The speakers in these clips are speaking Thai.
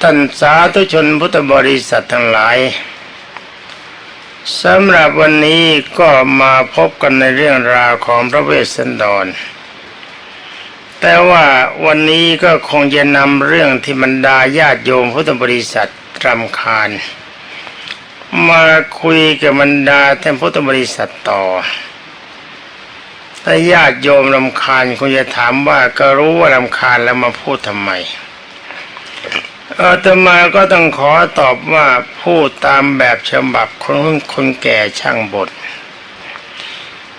ท่านสาธุชนพุทธบริษัททั้งหลายสำหรับวันนี้ก็มาพบกันในเรื่องราวของพระเวสสันดร แต่ว่าวันนี้ก็คงจะนำเรื่องที่บรรดาญาติโยมพุทธบริษัทรำคาญ มาคุยกับบรรดาท่านพุทธบริษัทต่อถ้าญาติโยมรำคาญคงจะถามว่าก็รู้ว่ารำคาญแล้วมาพูดทำไม อาตมาก็ต้องขอตอบว่าพูดตามแบบฉบับคนคนแก่ช่างบน่น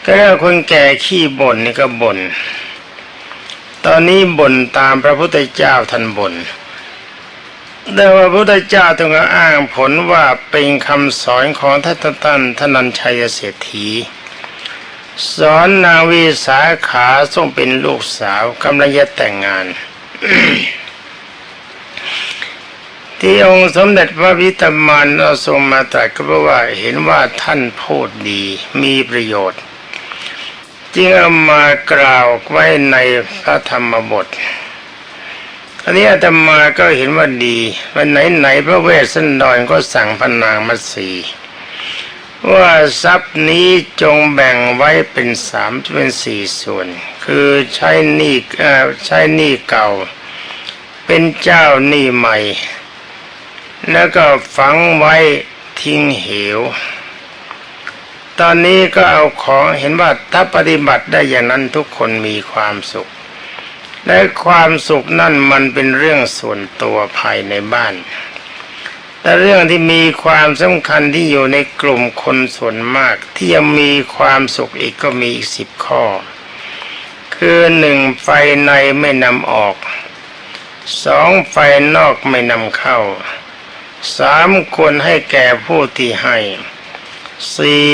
ก็แล้วคนแก่ขี้บ่นนี่ก็บน่นตอนนี้บ่นตามพระพุทธเจ้าท่านบน่นแต่ว่าพระพุทธเจ้าต้องอ้างผลว่าเป็นคำสอนของท่านท่านท่านันชัยเศรษฐี สอนนางวิสาขาทรงเป็นลูกสาวกำลังจะแต่งงาน ที่องค์สมเด็จพระวิตามานเราทรงมาตรัสก็เพราะว่าเห็นว่าท่านพูดดีมีประโยชน์ จึงเอามากล่าวไว้ในพระธรรมบทอันนี้อาตมาก็เห็นว่าดีวันไหนไหนพระเวสสันดรก็สั่งพนางมัตสีว่าทรัพย์นี้จงแบ่งไว้เป็นสามเป็นสี่ส่วน คือใช้หนี้ใช้หนี้เก่า เป็นเจ้าหนี้ใหม่ แล้วก็ฝังไว้ทิ้งเหว ตอนนี้ก็เอาของเห็นว่าถ้าปฏิบัติได้อย่างนั้นทุกคนมีความสุข และความสุขนั่นมันเป็นเรื่องส่วนตัวภายในบ้าน แต่เรื่องที่มีความสำคัญที่อยู่ในกลุ่มคนส่วนมาก ที่ยังมีความสุขอีกก็มีอีกสิบข้อ คือหนึ่งไฟในไม่นำออกสองไฟนอกไม่นำเข้า สามควรให้แก่ผู้ที่ให้สี่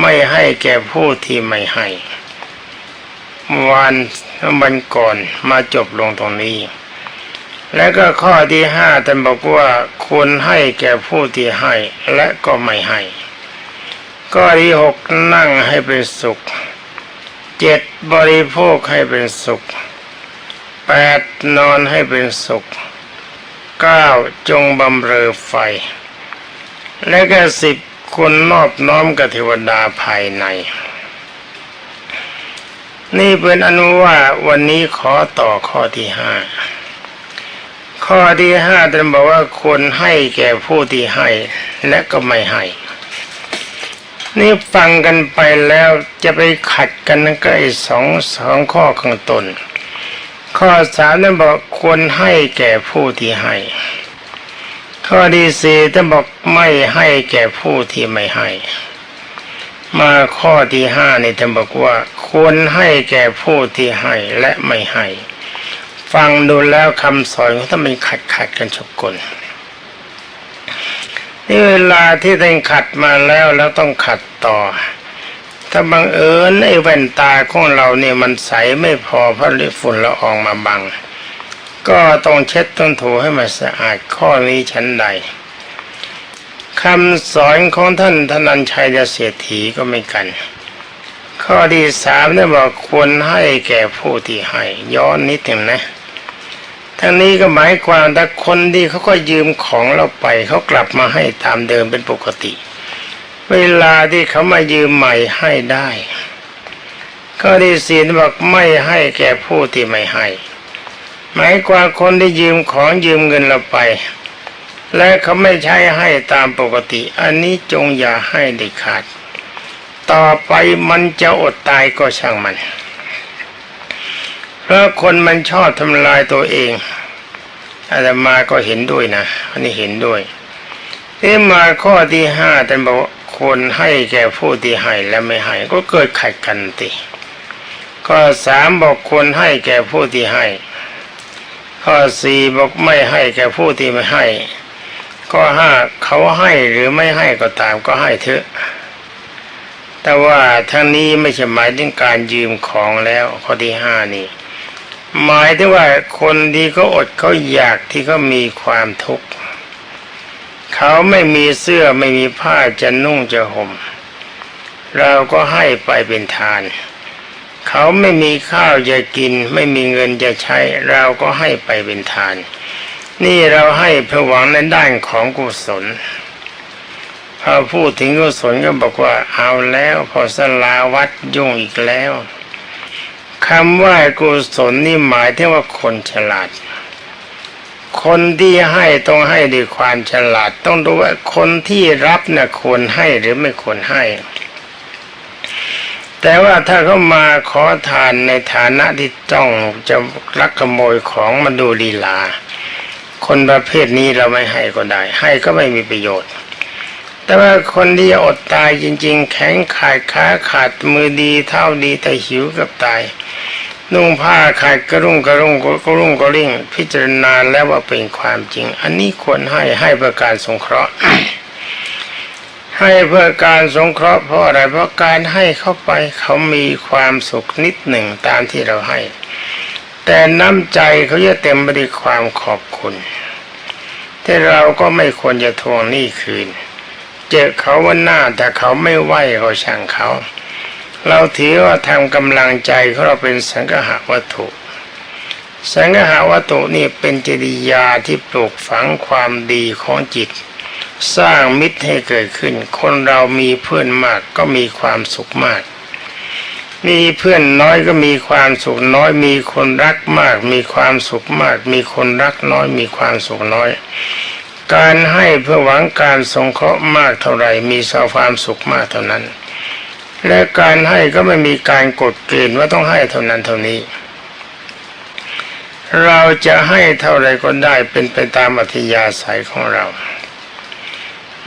ไม่ให้แก่ผู้ที่ไม่ให้ วันวันก่อนมาจบลงตรงนี้ แล้วก็ข้อที่ห้าท่านบอกว่าควรให้แก่ผู้ที่ให้และก็ไม่ให้ ข้อที่หกนั่งให้เป็นสุขเจ็ดบริโภคให้เป็นสุขแปดนอนให้เป็นสุข เก้าจงบำเรอไฟ และก็สิบคนนอบน้อมกับเทวดาภายใน นี่เป็นอนุว่าวันนี้ขอต่อข้อที่ห้าข้อที่ห้าท่านบอกว่าควรให้แก่ผู้ที่ให้และก็ไม่ให้ นี่ฟังกันไปแล้วจะไปขัดกันก็ไอ้สองสองข้อข้างต้น ข้อสามท่านบอกควรให้แก่ผู้ที่ให้ ข้อที่สี่ท่านบอกไม่ให้แก่ผู้ที่ไม่ให้ มาข้อที่ห้านี่ท่านบอกว่า ควรให้แก่ผู้ที่ให้และไม่ให้ ฟังดูแล้วคำสอนเขาต้องเป็นขัดขัดกันชกกลนี่เวลาที่ท่านขัดมาแล้วแล้วต้องขัดต่อ ถ้าบังเอิญไอ้แว่นตาของเราเนี่ยมันใสไม่พอเพราะฝุ่นละอองมาบัง ก็ต้องเช็ดต้องถูให้มันสะอาดข้อนี้ชั้นใดคำสอนของท่านธนัญชัยเศรษฐีก็ไม่กัน ข้อที่สามเนี่บอกควรให้แก่ผู้ที่ให้ ย้อนนิดหนึ่งนะทั้งนี้ก็หมายความถ้าคนที่เขาก็ยืมของเราไปเขากลับมาให้ตามเดิมเป็นปกติ เวลาที่เขามายืมใหม่ให้ได้ข้อที่สี่บอกไม่ให้แก่ผู้ที่ไม่ให้ หมายความคนที่ยืมของยืมเงินเราไป และเขาไม่ใช้ให้ตามปกติ อันนี้จงอย่าให้เด็ดขาด ต่อไปมันจะอดตายก็ช่างมัน เพราะคนมันชอบทำลายตัวเองอาตมาก็เห็นด้วยนะ อันนี้เห็นด้วยที่มาข้อที่ห้าท่านบอก คนให้แก่ผู้ที่ให้และไม่ให้ก็เกิดขัดกันติข้อสามบอกคนให้แก่ผู้ที่ให้ ข้อสี่บอกไม่ให้แก่ผู้ที่ไม่ให้ ข้อห้าเขาให้หรือไม่ให้ก็ตามก็ให้เถอะ แต่ว่าทั้งนี้ไม่ใช่หมายถึงการยืมของแล้วข้อที่ห้านี่หมายถึงว่าคนที่เขาอดเขาอยากที่เขามีความทุกข์ เขาไม่มีเสื้อไม่มีผ้าจะนุ่งจะห่ม เราก็ให้ไปเป็นทาน เขาไม่มีข้าวจะกิน ไม่มีเงินจะใช้ เราก็ให้ไปเป็นทาน นี่เราให้เพื่อหวังในด้านของกุศลพอพูดถึงกุศลก็บอกว่าเอาแล้วพอสลาวัดยุ่งอีกแล้วคำว่ากุศลนี่หมายถึงว่าคนฉลาด คนที่ให้ต้องให้ด้วยความฉลาด ต้องดูว่าคนที่รับน่ะควรให้หรือไม่ควรให้ แต่ว่าถ้าเขามาขอทานในฐานะที่ต้องจะลักขโมยของมาดูลีลา คนประเภทนี้เราไม่ให้ก็ได้ ให้ก็ไม่มีประโยชน์ แต่ว่าคนที่อดตายจริง ๆ แข็งขาดขาขาดมือดีเท่าดีแต่หิวกับตาย นุ่งผ้าขาดกระรุ่งกระรุ่งกระรุ่งกระริ่ง พิจารณาแล้วว่าเป็นความจริง อันนี้ควรให้ให้เพื่อการสงเคราะห์ให้เพื่อการสงเคราะห์เพราะอะไรเพราะการให้เข้าไปเขามีความสุขนิดหนึ่งตามที่เราให้ แต่น้ำใจเขาจะเต็มไปด้วยความขอบคุณ ที่เราก็ไม่ควรจะทวงหนี้คืน เจอเขาวันหน้าแต่เขาไม่ไหวก็ช่างเขา เราถือว่าทำกำลังใจของเราเป็นสังหาวัตถุ สังหาวัตถุนี่เป็นจริยาที่ปลูกฝังความดีของจิต สร้างมิตรให้เกิดขึ้น คนเรามีเพื่อนมากก็มีความสุขมาก มีเพื่อนน้อยก็มีความสุขน้อย มีคนรักมาก มีความสุขมาก มีคนรักน้อย มีความสุขน้อย การให้เพื่อหวังการสงเคราะห์มากเท่าไหร่มีสความสุขมากเท่านั้น และการให้ก็ไม่มีการกดเกณฑ์ว่าต้องให้เท่านั้นเท่านี้ เราจะให้เท่าไรก็ได้เป็นไปตามอัธยาศัยของเรา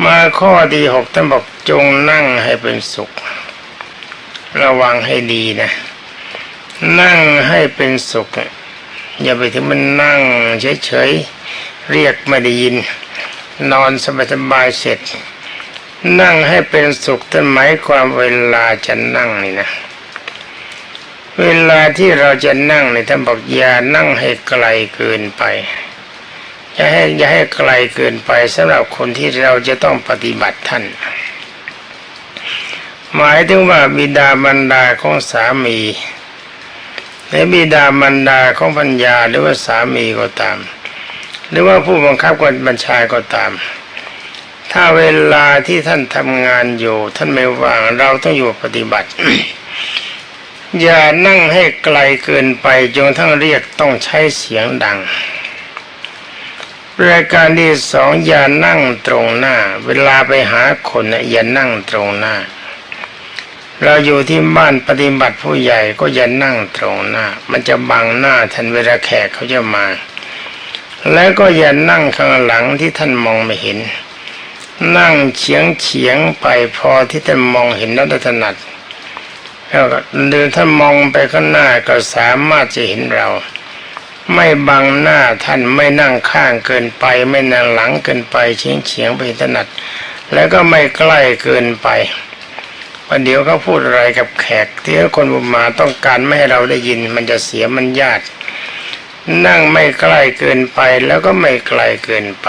มาข้อที่หกท่านบอกจงนั่งให้เป็นสุข ระวังให้ดีนะ นั่งให้เป็นสุข อย่าไปถึงมันนั่งเฉยๆเรียกไม่ได้ยิน นอนสบายๆเสร็จ นั่งให้เป็นสุขท่านหมายความเวลาจะนั่งนี่นะ เวลาที่เราจะนั่งเนี่ยท่านบอกอย่านั่งให้ไกลเกินไป อย่าให้อย่าให้ไกลเกินไปสำหรับคนที่เราจะต้องปฏิบัติท่าน หมายถึงว่าบิดาบรรดาของสามีในบิดาบรรดาของพัญญาหรือว่าสามีก็ตาม หรือว่าผู้บังคับกฎบัญชาก็ตาม ถ้าเวลาที่ท่านทำงานอยู่ ท่านไม่ว่างเราต้องอยู่ปฏิบัติ อย่านั่งให้ไกลเกินไปจนทั้งเรียกต้องใช้เสียงดังรายการที่สองอย่านั่งตรงหน้า เวลาไปหาคนอย่านั่งตรงหน้า เราอยู่ที่บ้านปฏิบัติผู้ใหญ่ก็อย่านั่งตรงหน้า มันจะบังหน้าท่านเวลาแขกเขาจะมา แล้วก็อย่านั่งข้างหลังที่ท่านมองไม่เห็น นั่งเฉียงเฉียงไปพอที่ท่านมองเห็นแล้วถนัดแล้วก็เดินถ้ามองไปข้างหน้าก็สามารถจะเห็นเรา ไม่บังหน้าท่านไม่นั่งข้างเกินไป ไม่นั่งหลังเกินไปเฉียงเฉียงไปถนัด แล้วก็ไม่ใกล้เกินไปประเดี๋ยวเขาพูดอะไรกับแขกที่คนบุมาต้องการไม่ให้เราได้ยิน มันจะเสียมันญาตินั่งไม่ใกล้เกินไปแล้วก็ไม่ไกลเกินไป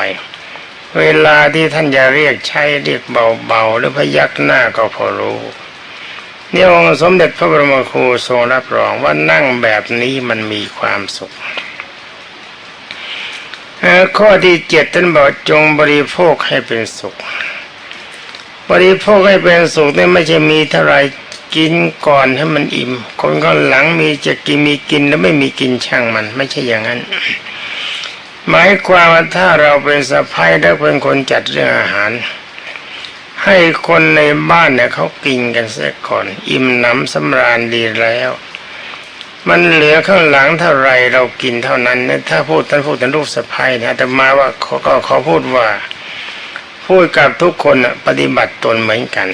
เวลาที่ท่านจะเรียกใช้เรียกเบาๆหรือพยักหน้าก็พอรู้นี่องค์สมเด็จพระบรมครูทรงรับรองว่านั่งแบบนี้มันมีความสุขข้อที่เจ็ดท่านบอกจงบริโภคให้เป็นสุข บริโภคให้เป็นสุขนี่ไม่ใช่มีเท่าไรกินก่อนให้มันอิ่ม คนข้างหลังมีจะกินมีกินแล้วไม่มีกินช่างมัน ไม่ใช่อย่างนั้น หมายความว่าถ้าเราเป็นสะพ้ายและเป็นคนจัดเรื่องอาหาร ให้คนในบ้านเนี่ยเขากินกันเสียก่อน อิ่มหนำสำราญดีแล้ว มันเหลือข้างหลังเท่าไรเรากินเท่านั้นนะถ้าพูดท่านพูดถึงลูกสะพ้ายนะแต่มาว่าเขาก็เขาพูดว่า พูดกับทุกคนปฏิบัติตนเหมือนกัน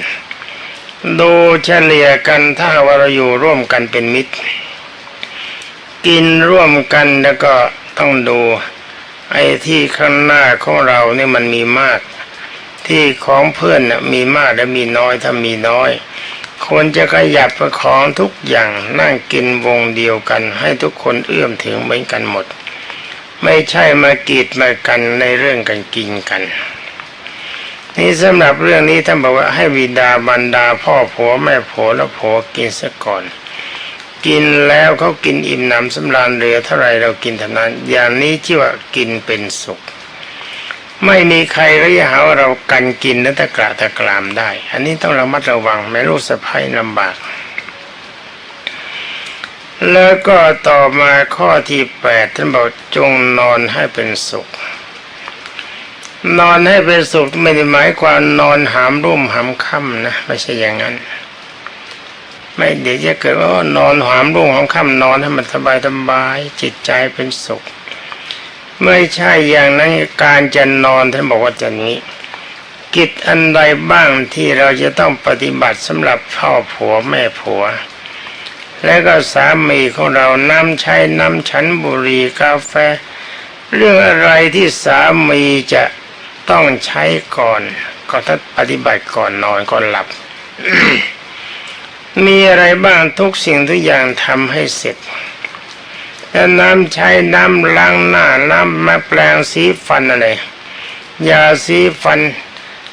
ดูเฉลี่ยกันถ้าว่าเราอยู่ร่วมกันเป็นมิตร กินร่วมกันแล้วก็ต้องดู ไอ้ที่ข้างหน้าของเราเนี่ยมันมีมาก ที่ของเพื่อนน่ะมีมากและมีน้อยถ้ามีน้อยควรจะขยับประคองทุกอย่างนั่งกินวงเดียวกัน ให้ทุกคนเอื้อมถึงเหมือนกันหมด ไม่ใช่มากีดมากันในเรื่องกันกินกัน นี่สำหรับเรื่องนี้ท่านบอกว่าให้วิดาบรรดาพ่อผัวแม่ผัวและผัวกินซะก่อน กินแล้วเขากินอิ่มหนำสำราญเหลือเท่าไรเรากินเท่านั้น อย่างนี้ที่ว่ากินเป็นสุข ไม่มีใครก็จะหาว่าเรากันกินและตะกระตะกรามได้ อันนี้ต้องระมัดระวังไม่รู้สะพายลำบาก แล้วก็ต่อมาข้อที่แปดท่านบอกจงนอนให้เป็นสุข นอนให้เป็นสุขไม่ได้หมายความนอนหามรุ่มหามค่ำนะไม่ใช่อย่างนั้น ไม่เดี๋ยวจะเกิดว่านอนหามรุ่มหามค่ำนอนให้มันสบายสบายจิตใจเป็นสุข ไม่ใช่อย่างนั้นการจะนอนท่านบอกว่าจะนี้ กิจอันใดบ้างที่เราจะต้องปฏิบัติสำหรับพ่อผัวแม่ผัว และก็สามีของเราน้ำใช้น้ำฉันบุหรี่กาแฟ เรื่องอะไรที่สามีจะต้องใช้ก่อน ก็ถ้าปฏิบัติก่อนนอนก่อนหลับ มีอะไรบ้างทุกสิ่งทุกอย่างทำให้เสร็จแล้วน้ำใช้น้ำล้างหน้าน้ำมาแปลงสีฟันอะไรยาสีฟัน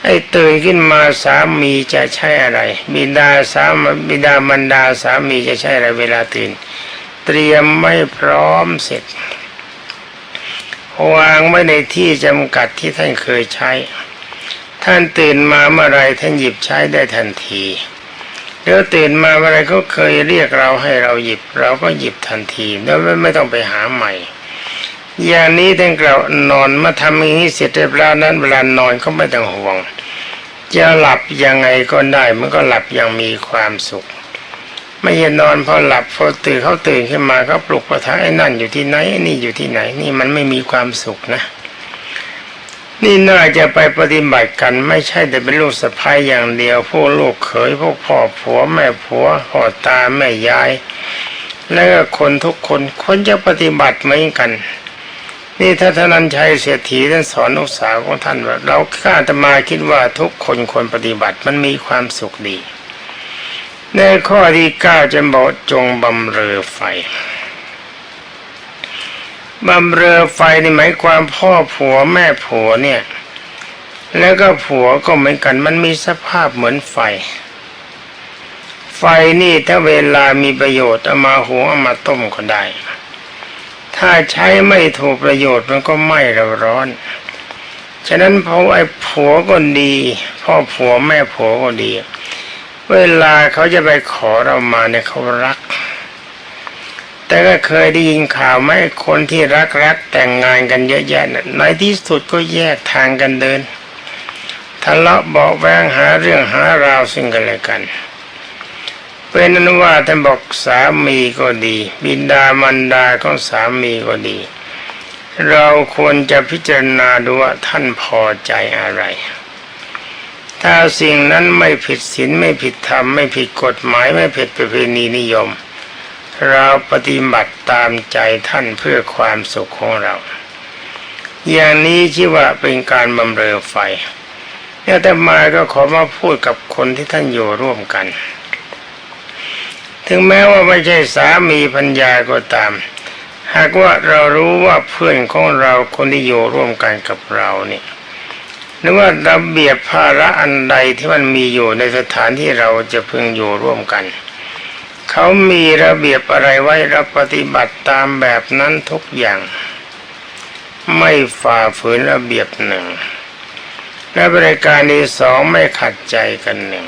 ไอ้ตื่นขึ้นมาสามีจะใช้อะไร บิดาสามบิดามันดาสามีจะใช้อะไรเวลาตื่น เตรียมไม่พร้อมเสร็จวางไว้ในที่จำกัดที่ท่านเคยใช้ ท่านตื่นมาเมื่อไรท่านหยิบใช้ได้ทันที แล้วตื่นมาเมื่อไรเขาเคยเรียกเราให้เราหยิบ เราก็หยิบทันทีแล้วไม่ไม่ต้องไปหาใหม่อย่างนี้ท่านกล่าวนอนมาทำอย่างนี้เสร็จเรียบร้อยนั้นเวลานอนก็ไม่ต้องห่วง จะหลับยังไงก็ได้มันก็หลับอย่างมีความสุข ไม่ใช่นอนพอหลับพอตื่นเขาตื่นขึ้นมาเขาปลุกประทะไอ้นั่นอยู่ที่ไหนไอ้นี่อยู่ที่ไหนนี่มันไม่มีความสุขนะ นี่น่าจะไปปฏิบัติกันไม่ใช่แต่เป็นลูกสะพ้ายอย่างเดียวพวกลูกเขยพวกพ่อผัวแม่ผัวพ่อตาแม่ยาย แล้วก็คนทุกคนคนจะปฏิบัติเหมือนกัน นี่ถ้าท่านันชัยเสียทีท่านสอนลูกสาวของท่านว่าเราข้าตมาคิดว่าทุกคนควรปฏิบัติมันมีความสุขดี ในข้อที่เก้าจะบอกจงบำเรอไฟ บำเรอไฟนี่หมายความพ่อผัวแม่ผัวเนี่ย แล้วก็ผัวก็เหมือนกันมันมีสภาพเหมือนไฟ ไฟนี่ถ้าเวลามีประโยชน์เอามาหุงเอามาต้มก็ได้ ถ้าใช้ไม่ถูกประโยชน์มันก็ไหม้เราร้อน ฉะนั้นพอไอ้ผัวก็ดี พ่อผัวแม่ผัวก็ดี เวลาเขาจะไปขอเรามาเนี่ยเขารัก แต่ก็เคยได้ยินข่าวไหมคนที่รักรักแต่งงานกันเยอะแยะนะในที่สุดก็แยกทางกันเดินทะเลาะเบาะแวงหาเรื่องหาราวซึ่งกันและกัน เป็นนั้นว่าท่านบอกสามีก็ดี บิดามันดาของสามีก็ดี เราควรจะพิจารณาดูว่าท่านพอใจอะไร ถ้าสิ่งนั้นไม่ผิดศีลไม่ผิดธรรมไม่ผิดกฎหมายไม่ผิดประเพณีนิยม เราปฏิบัติตามใจท่านเพื่อความสุขของเรา อย่างนี้ชื่อว่าเป็นการบำเรอไฟเนี่ยแต่มาก็ขอมาพูดกับคนที่ท่านอยู่ร่วมกัน ถึงแม้ว่าไม่ใช่สามีพัญญาก็ตาม หากว่าเรารู้ว่าเพื่อนของเราคนที่อยู่ร่วมกันกับเราเนี่ยหรือว่าระเบียบภาระอันใดที่มันมีอยู่ในสถานที่เราจะพึงอยู่ร่วมกันเเขามีระเบียบอะไรไว้เราปฏิบัติตามแบบนั้นทุกอย่าง ไม่ฝ่าฝืนระเบียบหนึ่ง และบริการที่สองไม่ขัดใจกันหนึ่ง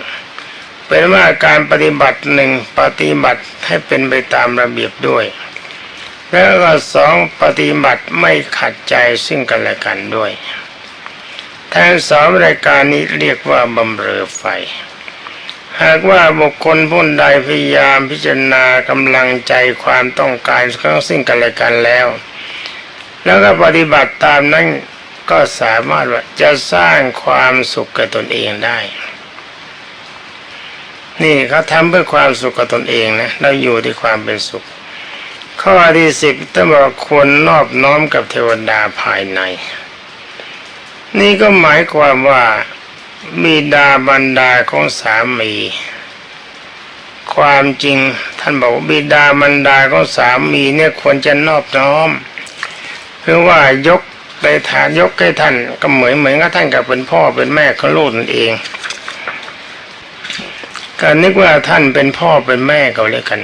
เป็นว่าการปฏิบัติหนึ่งปฏิบัติให้เป็นไปตามระเบียบด้วย แล้วก็สองปฏิบัติไม่ขัดใจซึ่งกันและกันด้วยทั้งสองรายการนี้เรียกว่าบำเรอไฟ หากว่าบุคคลผู้ใดพยายามพิจารณากำลังใจความต้องการของซึ่งกันและกันแล้ว แล้วก็ปฏิบัติตามนั้นก็สามารถว่าจะสร้างความสุขกับตนเองได้ นี่เขาทำเพื่อความสุขกับตนเองนะเราอยู่ที่ความเป็นสุข ข้อที่สิบต้องบอกควรนอบน้อมกับเทวดาภายใน นี่ก็หมายความว่า บิดาบรรดาของสามี ความจริงท่านบอกบิดาบรรดาของสามีเนี่ยควรจะนอบน้อมคือว่ายกไปฐานยกให้ท่านก็เหมือนเหมือนกับท่านกับเป็นพ่อเป็นแม่ของลูกนั่นเองการนึกว่าท่านเป็นพ่อเป็นแม่ก็เลยกัน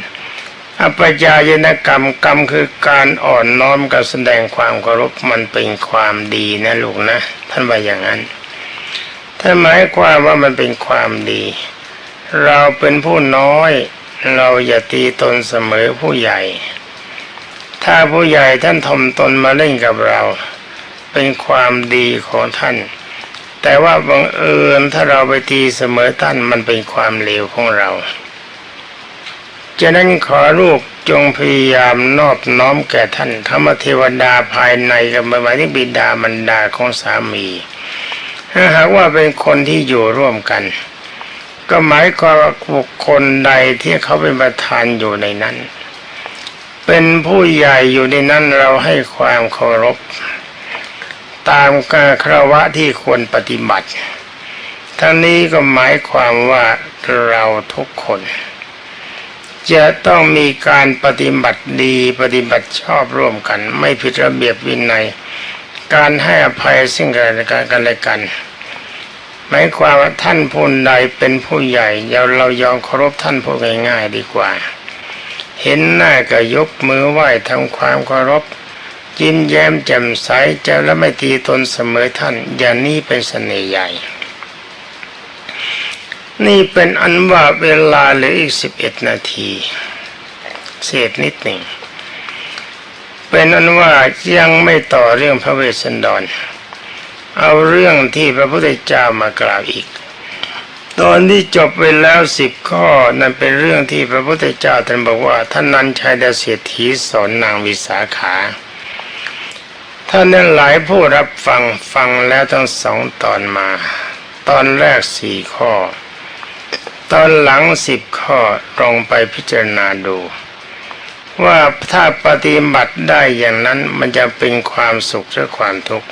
อัปจายนกรรมกรรมคือการอ่อนน้อมกับแสดงความเคารพมันเป็นความดีนะลูกนะ ท่านว่าอย่างนั้น ท่าหมายความว่ามันเป็นความดี เราเป็นผู้น้อย เราอย่าตีตนเสมอผู้ใหญ่ ถ้าผู้ใหญ่ท่านทมตนมาเล่นกับเรา เป็นความดีของท่าน แต่ว่าบังเอิญถ้าเราไปตีเสมอท่านมันเป็นความเลวของเราฉะนั้นขอลูกจงพยายามนอบน้อมแก่ท่านธรรมเทวดาภายในกับหมายถึงบิดามารดาของสามี ถ้าหากว่าเป็นคนที่อยู่ร่วมกัน ก็หมายความว่าบุคคลใดที่เขาเป็นประธานอยู่ในนั้น เป็นผู้ใหญ่อยู่ในนั้นเราให้ความเคารพ ตามการครวะที่ควรปฏิบัติ ทั้งนี้ก็หมายความว่าเราทุกคน จะต้องมีการปฏิบัติดีปฏิบัติชอบร่วมกัน ไม่ผิดระเบียบวินัย การให้อภัยซึ่งกันและกันกันและกันหมายความว่าท่านผู้ใดเป็นผู้ใหญ่เราเรายอมเคารพท่านผู้ง่ายๆดีกว่า เห็นหน้าก็ยกมือไหว้ทำความเคารพยิ้มแย้มแจ่มใสจะและไม่ตีตนเสมอท่าน อย่างนี้เป็นเสน่ห์ใหญ่ นี่เป็นอันว่าเวลาเหลืออีกสิบเอ็ดนาที เศษนิดหนึ่ง เป็นอันว่ายังไม่ต่อเรื่องพระเวสสันดร เอาเรื่องที่พระพุทธเจ้ามากล่าวอีก ตอนที่จบไปแล้วสิบข้อนั่นเป็นเรื่องที่พระพุทธเจ้าท่านบอกว่าท่านนันชัยดาเศรษฐีสอนนางวิสาขา ท่านนั้นหลายผู้รับฟังฟังแล้วทั้งสองตอนมา ตอนแรกสี่ข้อ ตอนหลังสิบข้อลองไปพิจารณาดู ว่าถ้าปฏิบัติได้อย่างนั้นมันจะเป็นความสุขหรือความทุกข์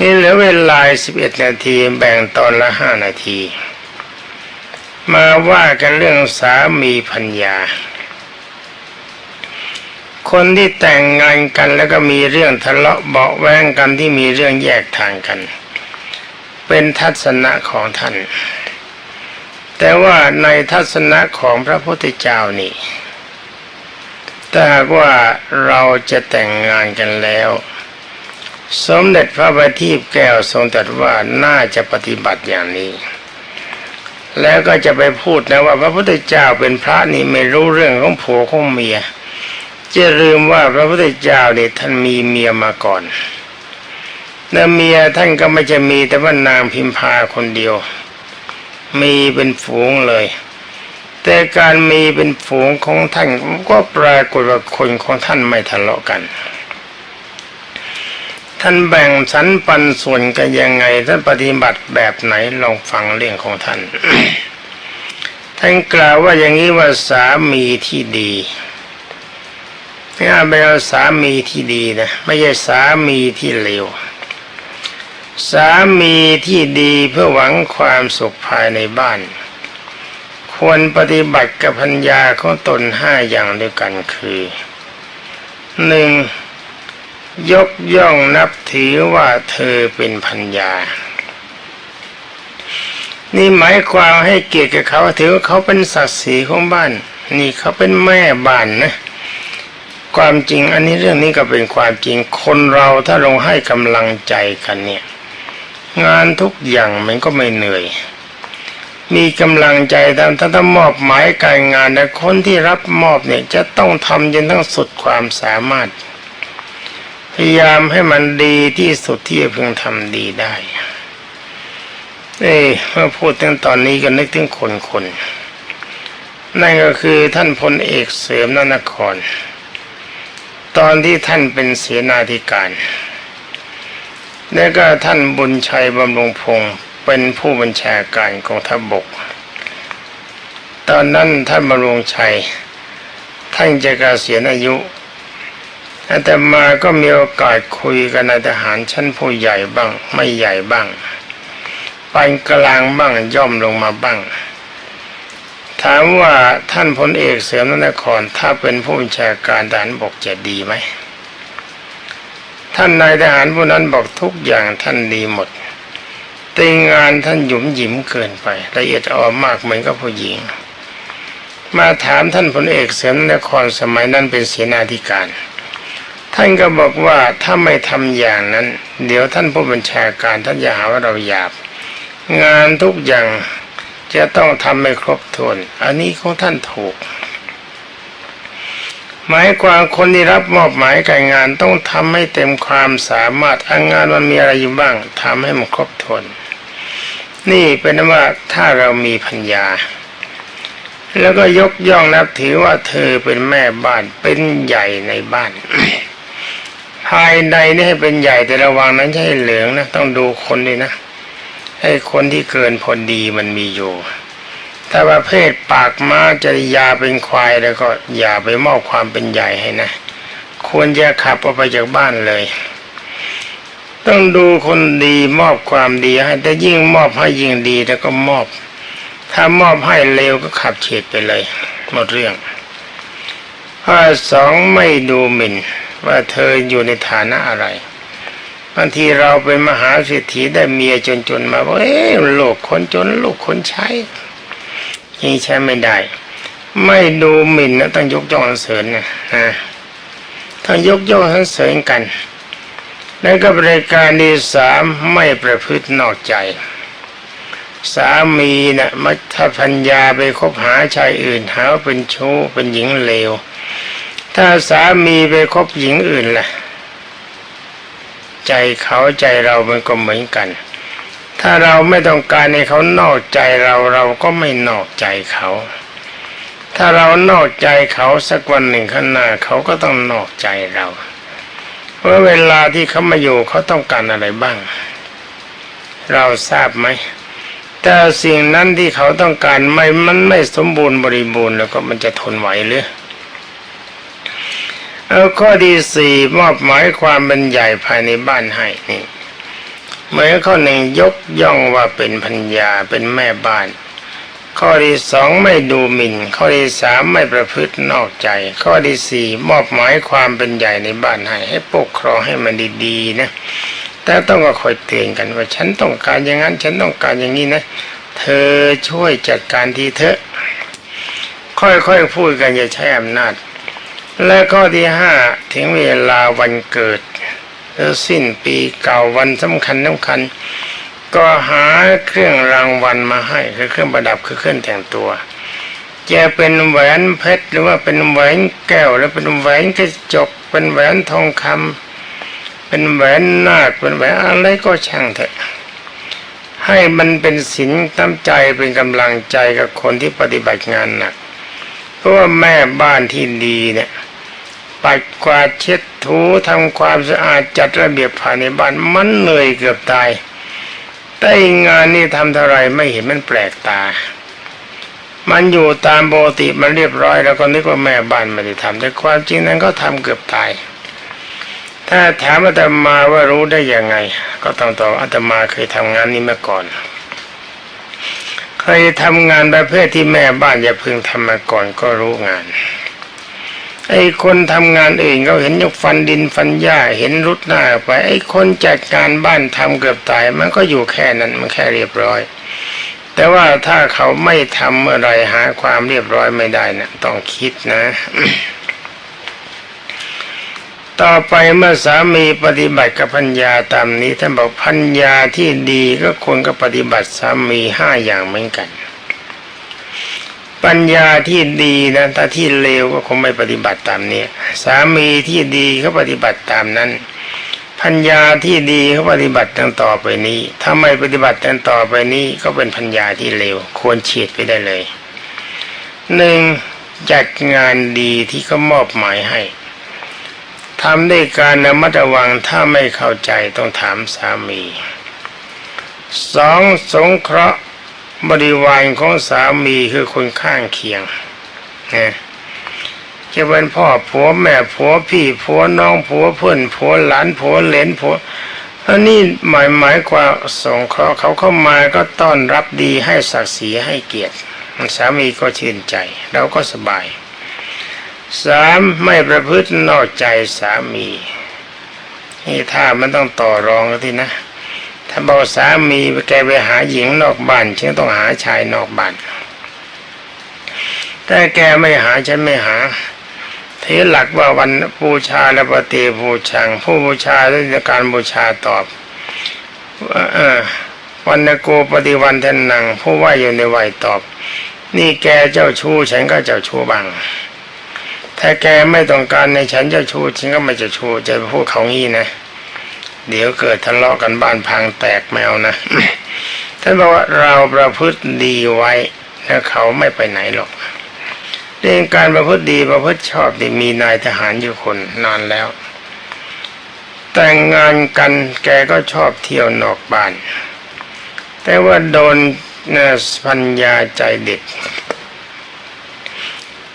นี่เหลือเวลาสิบเอ็ดนาทีแบ่งตอนละห้านาที มาว่ากันเรื่องสามีพัญญา คนที่แต่งงานกันแล้วก็มีเรื่องทะเลาะเบาแวงกันที่มีเรื่องแยกทางกัน เป็นทัศนะของท่าน แต่ว่าในทัศนะของพระพุทธเจ้านี่ ถ้าหากว่าเราจะแต่งงานกันแล้ว สมเด็จพระบัณฑิตแก้วทรงตรัสว่าน่าจะปฏิบัติอย่างนี้ แล้วก็จะไปพูดนะว่าพระพุทธเจ้าเป็นพระนี่ไม่รู้เรื่องของผัวของเมียจะลืมว่าพระพุทธเจ้าเนี่ยท่านมีเมียมาก่อนและเมียท่านก็ไม่จะมีแต่ว่านางพิมพาคนเดียว มีเป็นฝูงเลย แต่การมีเป็นฝูงของท่านก็ปรากฏว่าคนของท่านไม่ทะเลาะกัน ท่านแบ่งสรรปันส่วนกันยังไง ท่านปฏิบัติแบบไหนลองฟังเรื่องของท่าน ท่านกล่าวว่าอย่างนี้ว่าสามีที่ดีนี่อาเป็นสามีที่ดีนะไม่ใช่สามีที่เลวสามีที่ดีเพื่อหวังความสุขภายในบ้าน ควรปฏิบัติกับพัญญาของตนห้าอย่างด้วยกันคือหนึ่งยกย่องนับถือว่าเธอเป็นพัญญา นี่หมายความให้เกียรติกับเขาถือว่าเขาเป็นศักดิ์ศรีของบ้าน นี่เขาเป็นแม่บ้านนะ ความจริงอันนี้เรื่องนี้ก็เป็นความจริงคนเราถ้าลงให้กำลังใจกันเนี่ย งานทุกอย่างมันก็ไม่เหนื่อย มีกำลังใจทำถ้าต้องมอบหมายการงานและคนที่รับมอบเนี่ยจะต้องทำจนทั้งสุดความสามารถ พยายามให้มันดีที่สุดที่จะพึงทำดีได้ เอ้เมื่อพูดถึงตอนนี้ก็นึกถึงคนคนนั่นก็คือท่านพลเอกเสริมนนคร ตอนที่ท่านเป็นเสนาธิการ แล้วก็ท่านบุญชัยบำรุงพงศ์ เป็นผู้บัญชาการกองทัพบก ตอนนั้นท่านบำรุงชัย ท่านจะเกษียณอายุแต่มาก็มีโอกาสคุยกับนในทหารชั้นผู้ใหญ่บ้าง ไม่ใหญ่บ้างปานกลางบ้างย่อมลงมาบ้าง ถามว่าท่านพลเอกเสริมนครถ้าเป็นผู้บัญชาการทหารบกจะดีไหม ท่านนายทหารผู้นั้นบอกทุกอย่างท่านดีหมด แต่งานท่านหยุมหยิมเกินไป ละเอียดอ่อนมากเหมือนกับผู้หญิง มาถามท่านพลเอกเสมนครสมัยนั้นเป็นเสนาธิการ ท่านก็บอกว่าถ้าไม่ทำอย่างนั้น เดี๋ยวท่านผู้บัญชาการท่านจะหาว่าเราหยาบ งานทุกอย่างจะต้องทำให้ครบถ้วน อันนี้ของท่านถูก หมายความคนที่รับมอบหมายการงานต้องทำให้เต็มความสามารถอันงานมันมีอะไรอยู่บ้างทำให้มันครบถ้วน นี่เป็นว่าถ้าเรามีพัญญา แล้วก็ยกย่องนับถือว่าเธอเป็นแม่บ้านเป็นใหญ่ในบ้าน ภายในนี่ให้เป็นใหญ่แต่ระวังนั้นให้เหลืองนะต้องดูคนด้วยนะให้คนที่เกินพอดีมันมีอยู่ ถ้าประเภทปากม้าจริยาเป็นควายแล้วก็อย่าไปมอบความเป็นใหญ่ให้นะ ควรจะขับออกไปจากบ้านเลย ต้องดูคนดีมอบความดีให้แต่ยิ่งมอบให้ยิ่งดีแล้วก็มอบ ถ้ามอบให้เร็วก็ขับเฉียดไปเลย หมดเรื่องข้อสองไม่ดูหมิ่น ว่าเธออยู่ในฐานะอะไรบางทีเราเป็นมหาเศรษฐีได้เมียจนๆมาบอกเอ๊ะลูกคนจนลูกคนใช้นี่ใช้ไม่ได้ ไม่ดูหมิ่นนะต้องยกย่องสรรเสริญนะนะต้องยกย่องสรรเสริญกัน แล้วก็บริการที่สามไม่ประพฤตินอกใจ สามีนะ่ะมักถ้าพัญญาไปคบหาชายอื่นหาว่าเป็นชู้เป็นหญิงเลว ถ้าสามีไปคบหญิงอื่นล่ะ ใจเขาใจเรามันก็เหมือนกัน ถ้าเราไม่ต้องการให้เขานอกใจเราเราก็ไม่นอกใจเขา ถ้าเรานอกใจเขาสักวันหนึ่งข้างหน้าเขาก็ต้องนอกใจเรา เพราเวลาที่เขามาอยู่เขาต้องการอะไรบ้าง เราทราบไหมแต่สิ่งนั้นที่เขาต้องการไม่มันไม่สมบูรณ์บริบูรณ์แล้วก็มันจะทนไหวหรือเอาข้อที่สี่มอบหมายความเป็นใหญ่ภายในบ้านให้นี่เหมือนข้อหนึ่งยกย่องว่าเป็นพัญญาเป็นแม่บ้าน ข้อที่สองไม่ดูหมิ่น ข้อที่สามไม่ประพฤตินอกใจ ข้อที่สี่มอบหมายความเป็นใหญ่ในบ้านให้ให้ปกครองให้มันดีๆนะแต่ต้องก็คอยเตือนกันว่าฉันต้องการอย่างนั้น ฉันต้องการอย่างนี้นะ เธอช่วยจัดการทีเถอะค่อยๆพูดกันอย่าใช้อำนาจ และข้อที่ห้าถึงเวลาวันเกิดหรือสิ้นปีเก่าวันสำคัญสำคัญ ก็หาเครื่องรางวัลมาให้คือเครื่องประดับคือเครื่องแต่งตัวจะเป็นแหวนเพชรหรือว่าเป็นแหวนแก้วหรือเป็นแหวนกระจกเป็นแหวนทองคำเป็นแหวนนาคเป็นแหวนอะไรก็ช่างเถอะ ให้มันเป็นสินตั้มใจเป็นกำลังใจกับคนที่ปฏิบัติงานหนัก เพราะว่าแม่บ้านที่ดีเนี่ยปัดกวาดเช็ดถูทำความสะอาดจัดระเบียบภายในบ้านมันเหนื่อยเกือบตาย แต่งานนี่ทำเท่าไรไม่เห็นมันแปลกตา มันอยู่ตามปกติมันเรียบร้อยแล้วก็นึกว่าแม่บ้านไม่ได้ทำแต่ความจริงนั้นก็ทำเกือบตาย ถ้าถามอาตมาว่ารู้ได้ยังไง ก็ต้องตอบอาตมาเคยทำงานนี้มาก่อน เคยทำงานประเภทที่แม่บ้านอย่าพึงทำมาก่อนก็รู้งาน ไอ้คนทำงานอื่นเขาเห็นยกฟันดินฟันหญ้าเห็นรุดหน้าไป ไอ้คนจัดการบ้านทำเกือบตาย มันก็อยู่แค่นั้นมันแค่เรียบร้อย แต่ว่าถ้าเขาไม่ทำเมื่อไรหาความเรียบร้อยไม่ได้นะต้องคิดนะต่อไปเมื่อสามีปฏิบัติกับพัญญาตามนี้ท่านบอกพัญญาที่ดีก็ควรกับปฏิบัติสามีห้าอย่างเหมือนกัน ปัญญาที่ดีนะถ้าที่เลวก็คงไม่ปฏิบัติตามนี้สามีที่ดีเขาปฏิบัติตามนั้นพัญญาที่ดีเขาปฏิบัติดังต่อไปนี้ ถ้าไม่ปฏิบัติดังต่อไปนี้ก็เป็นพัญญาที่เลวควรเฉียดไปได้เลยหนึ่งจัดงานดีที่เขามอบหมายให้ทำด้วยการระมัดระวังถ้าไม่เข้าใจต้องถามสามีสองสงเคราะห์ บริวารของสามีคือคนข้างเคียงนะจะเป็นพ่อผัวแม่ผัวพี่ผัวน้องผัวเพื่อนผัวหลานผัวเหลนผัวอันนี้หมายหมายความสงเคราะห์เขาเข้ามาก็ต้อนรับดีให้ศักดิ์ศรีให้เกียรติสามีก็ชื่นใจ เราก็สบายสามไม่ประพฤตินอกใจสามีนี่ถ้ามันต้องต่อรองกันที่นะ ถ้าบอกสามีแกไปหาหญิงนอกบ้านฉันต้องหาชายนอกบ้านแต่แกไม่หาฉันไม่หาถือหลักว่าวันบูชาและปฏิบูชัง ผู้บูชาด้วยการบูชาตอบว่าวันนโกปฏิวันทนังผู้ว่าอยู่ในวัยตอบ นี่แกเจ้าชู้ฉันก็เจ้าชู้บ้างถ้าแกไม่ต้องการในฉันเจ้าชู้ฉันก็ไม่จ้าชู้จะพูดเขางี้นะ เดี๋ยวเกิดทะเลาะกันบ้านพังแตกแมวนะท่านบอกว่าเราประพฤติดีไว้แล้วเขาไม่ไปไหนหรอกเรื่องการประพฤติดีประพฤติชอบดีมีนายทหารอยู่คนนานแล้ว แต่งงานกันแกก็ชอบเที่ยวนอกบ้าน แต่ว่าโดนนะพัญญาใจเด็ก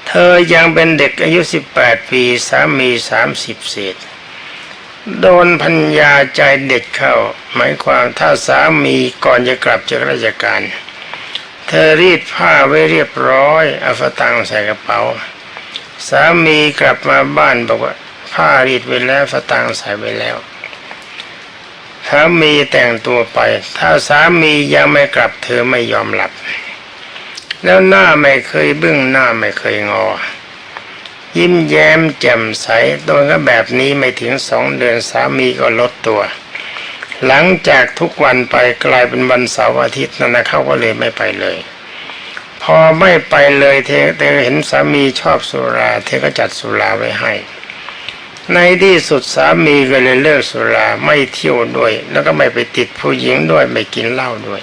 เธอยังเป็นเด็กอายุสิบแปดปีสามีสามสิบเศษ โดนพัญญาใจเด็ดเข้า หมายความถ้าสามีก่อนจะกลับจากราชการ เธอรีดผ้าไว้เรียบร้อยเอาสตังใส่กระเป๋า สามีกลับมาบ้านบอกว่า ผ้ารีดไว้แล้วสตังใส่ไว้แล้วสามีแต่งตัวไป ถ้าสามียังไม่กลับเธอไม่ยอมหลับ แล้วหน้าไม่เคยบึ้งหน้าไม่เคยงอ ยิ้มแย้มแจ่มใสโดนก็แบบนี้ไม่ถึงสองเดือนสามีก็ลดตัว หลังจากทุกวันไปกลายเป็นวันเสาร์อาทิตย์นั่นนะเขาก็เลยไม่ไปเลย พอไม่ไปเลยเธอเธอเห็นสามีชอบสุรา เธอก็จัดสุราไว้ให้ ในที่สุดสามีก็เลยเลิกสุราไม่เที่ยวด้วย แล้วก็ไม่ไปติดผู้หญิงด้วยไม่กินเหล้าด้วย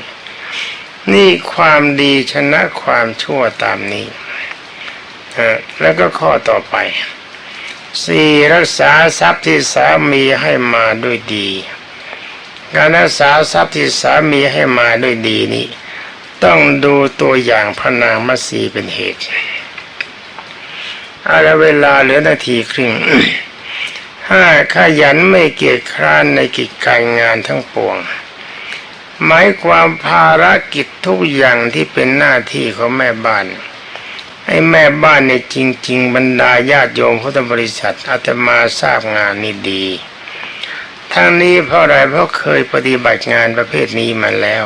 นี่ความดีชนะความชั่วตามนี้ เอ่อแล้วก็ข้อต่อไปสี่รักษาทรัพย์ที่สามีให้มาด้วยดี การรักษาทรัพย์ที่สามีให้มาด้วยดีนี้ ต้องดูตัวอย่างพระนางมัสีเป็นเหตุอาละเวลาเหลือนาทีครึ่งห้าขยันไม่เกียจคร้านในกิจการงานทั้งปวง หมายความภารกิจทุกอย่างที่เป็นหน้าที่ของแม่บ้าน ให้แม่บ้านเนี่ยจริง ๆ บรรดาญาติโยมพุทธบริษัทอาตมาทราบงานนี้ดี ทั้งนี้เพราะอะไรเพราะเคยปฏิบัติงานประเภทนี้มาแล้ว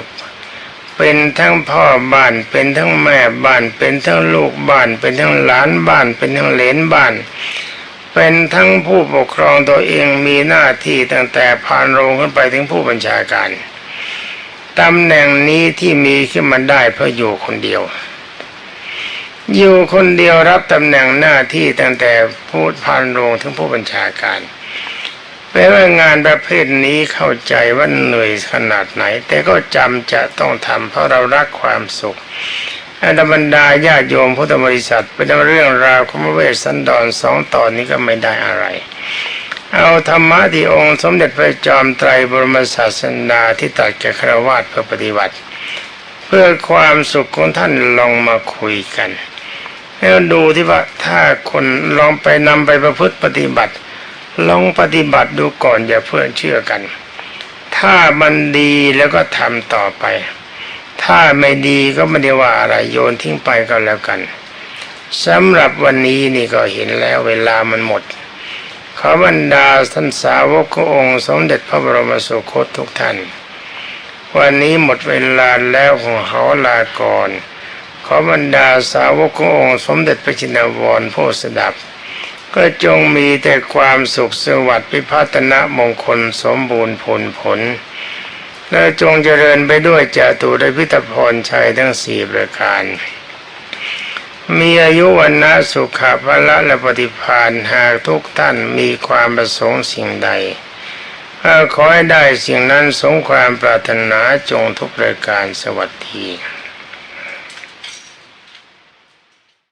เป็นทั้งพ่อบ้านเป็นทั้งแม่บ้าน เป็นทั้งลูกบ้าน เป็นทั้งหลานบ้าน เป็นทั้งเหลนบ้าน เป็นทั้งผู้ปกครองตัวเองมีหน้าที่ตั้งแต่ผ่านโรงขึ้นไปถึงผู้บัญชาการตำแหน่งนี้ที่มีขึ้นมาได้เพราะอยู่คนเดียว อยู่คนเดียวรับตำแหน่งหน้าที่ตั้งแต่ผู้พันโรงถึงผู้บัญชาการแปลว่างานประเภทนี้เข้าใจว่าเหนื่อยขนาดไหน แต่ก็จำจะต้องทำเพราะเรารักความสุขอันบรรดาญาโยมพุทธบริษัทเป็นเรื่องราวของพระเวสสันดรสองตอนนี้ก็ไม่ได้อะไร เอาธรรมะที่องค์สมเด็จพระจอมไตรบรมศาสดาที่ตรัสแก่ครวาสเพื่อปฏิบัติ เพื่อความสุขของท่านลองมาคุยกัน แล้วดูที่ว่าถ้าคนลองไปนำไปประพฤติปฏิบัติ ลองปฏิบัติดูก่อนอย่าเพื่อเชื่อกัน ถ้ามันดีแล้วก็ทำต่อไป ถ้าไม่ดีก็ไม่ได้ว่าอะไรโยนทิ้งไปก็แล้วกันสำหรับวันนี้นี่ก็เห็นแล้วเวลามันหมด ขอบรรดาท่านสาวกขององค์สมเด็จพระบรมสุคตทุกท่าน วันนี้หมดเวลาแล้วของเขาลาก่อน อบรรดาสาวกขององค์สมเด็จพระจินวรผู้สดับ ก็จงมีแต่ความสุขสวัสดิ์พิพัฒนะมงคลสมบูรณ์ผลผล และจงเจริญไปด้วยจตุรพิธพรชัยทั้งสี่ประการ มีอายุวันนะสุขภาละและปฏิภาณหากทุกท่านมีความประสงค์สิ่งใดขอให้ได้สิ่งนั้นสมความปรารถนาจงทุกประการสวัสดี